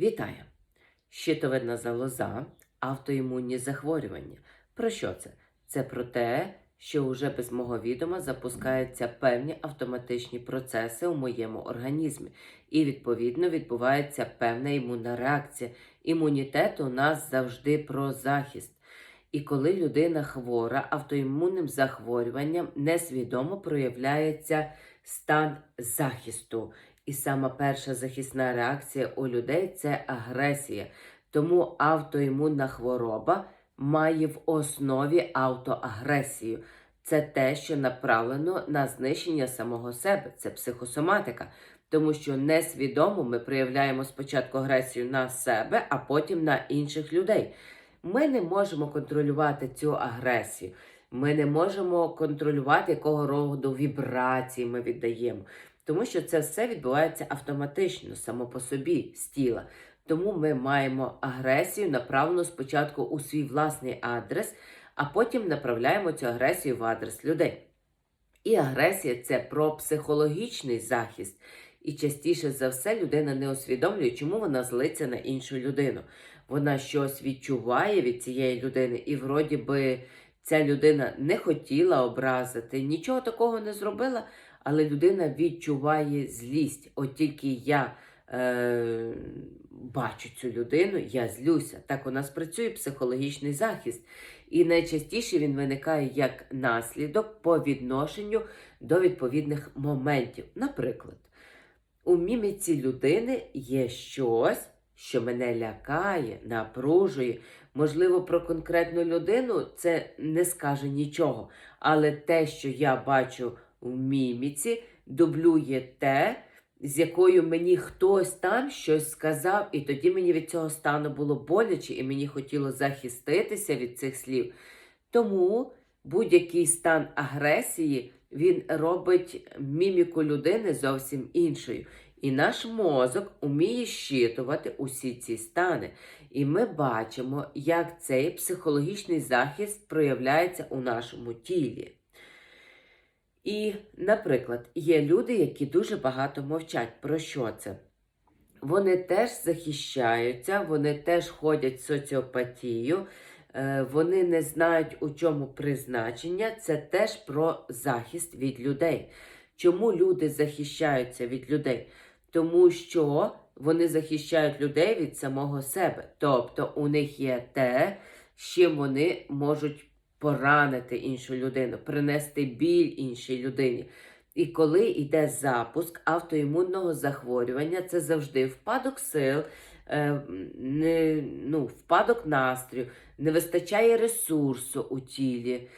Вітаю! Щитовидна залоза, автоімунні захворювання. Про що це? Це про те, що вже без мого відома запускаються певні автоматичні процеси у моєму організмі, і відповідно відбувається певна імунна реакція. Імунітет у нас завжди про захист. І коли людина хвора автоімунним захворюванням, несвідомо проявляється стан захисту. І сама перша захисна реакція у людей це агресія. Тому автоімунна хвороба має в основі автоагресію. Це те, що направлено на знищення самого себе, це психосоматика. Тому що несвідомо ми проявляємо спочатку агресію на себе, а потім на інших людей. Ми не можемо контролювати цю агресію. Ми не можемо контролювати, якого роду вібрації ми віддаємо. Тому що це все відбувається автоматично, само по собі, з тіла. Тому ми маємо агресію, направлену спочатку у свій власний адрес, а потім направляємо цю агресію в адрес людей. І агресія це про психологічний захист. І частіше за все людина не усвідомлює, чому вона злиться на іншу людину. Вона щось відчуває від цієї людини, і вроді би ця людина не хотіла образити, нічого такого не зробила, але людина відчуває злість. От тільки я е, бачу цю людину, я злюся. Так у нас працює психологічний захист. І найчастіше він виникає як наслідок по відношенню до відповідних моментів. Наприклад, у міміці людини є щось, що мене лякає, напружує. Можливо, про конкретну людину це не скаже нічого. Але те, що я бачу в міміці, дублює те, з якою мені хтось там щось сказав, і тоді мені від цього стану було боляче, і мені хотіло захиститися від цих слів. Тому будь-який стан агресії він робить міміку людини зовсім іншою. І наш мозок уміє щитувати усі ці стани. І ми бачимо, як цей психологічний захист проявляється у нашому тілі. І, наприклад, є люди, які дуже багато мовчать. Про що це? Вони теж захищаються, вони теж ходять в соціопатію, е, вони не знають, у чому призначення. Це теж про захист від людей. Чому люди захищаються від людей? Тому що вони захищають людей від самого себе. Тобто у них є те, з чим вони можуть поранити іншу людину, принести біль іншій людині. І коли йде запуск автоімунного захворювання, це завжди впадок сил, е, не, ну, впадок настрою, не вистачає ресурсу у тілі.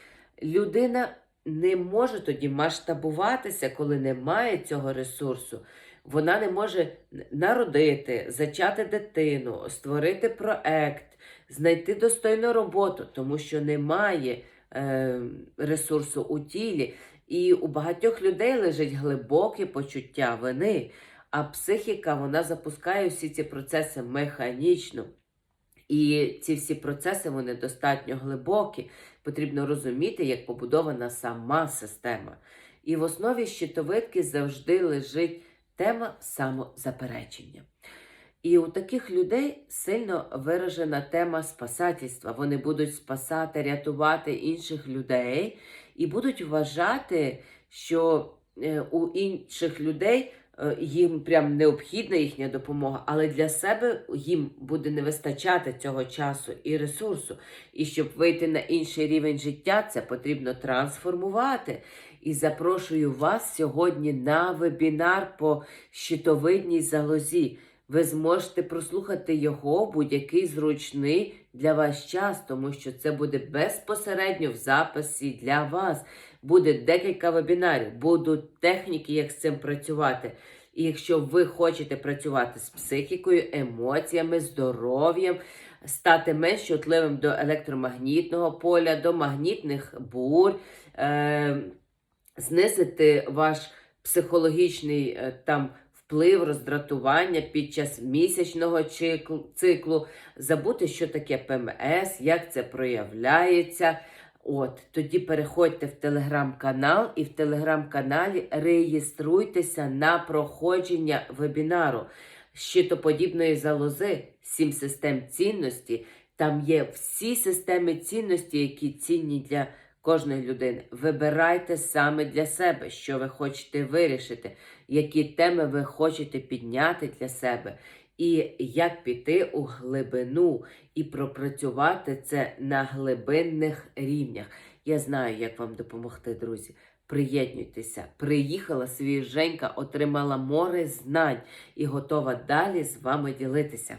Людина не може тоді масштабуватися, коли немає цього ресурсу. Вона не може народити, зачати дитину, створити проект, знайти достойну роботу, тому що немає е, ресурсу у тілі. І у багатьох людей лежить глибоке почуття вини, а психіка вона запускає всі ці процеси механічно. І ці всі процеси вони достатньо глибокі. Потрібно розуміти, як побудована сама система. І в основі щитовидки завжди лежить тема самозаперечення. І у таких людей сильно виражена тема спасательства. Вони будуть спасати, рятувати інших людей і будуть вважати, що е, у інших людей е, їм прям необхідна їхня допомога, але для себе їм буде не вистачати цього часу і ресурсу. І щоб вийти на інший рівень життя, це потрібно трансформувати. І запрошую вас сьогодні на вебінар по щитовидній залозі. Ви зможете прослухати його будь-який зручний для вас час, тому що це буде безпосередньо в записі для вас. Буде декілька вебінарів, будуть техніки, як з цим працювати. І якщо ви хочете працювати з психікою, емоціями, здоров'ям, стати менш чутливим до електромагнітного поля, до магнітних бур, е- знизити ваш психологічний е там вплив, роздратування під час місячного циклу, забути, що таке ПМС, як це проявляється. От, Тоді переходьте в телеграм-канал і в телеграм-каналі реєструйтеся на проходження вебінару. щитоподібної залози, сім систем цінності. Там є всі системи цінності, які цінні для кожної людини. Вибирайте саме для себе, що ви хочете вирішити, які теми ви хочете підняти для себе, і як піти у глибину і пропрацювати це на глибинних рівнях. Я знаю, як вам допомогти, друзі. Приєднуйтеся. Приїхала свіженька, отримала море знань і готова далі з вами ділитися.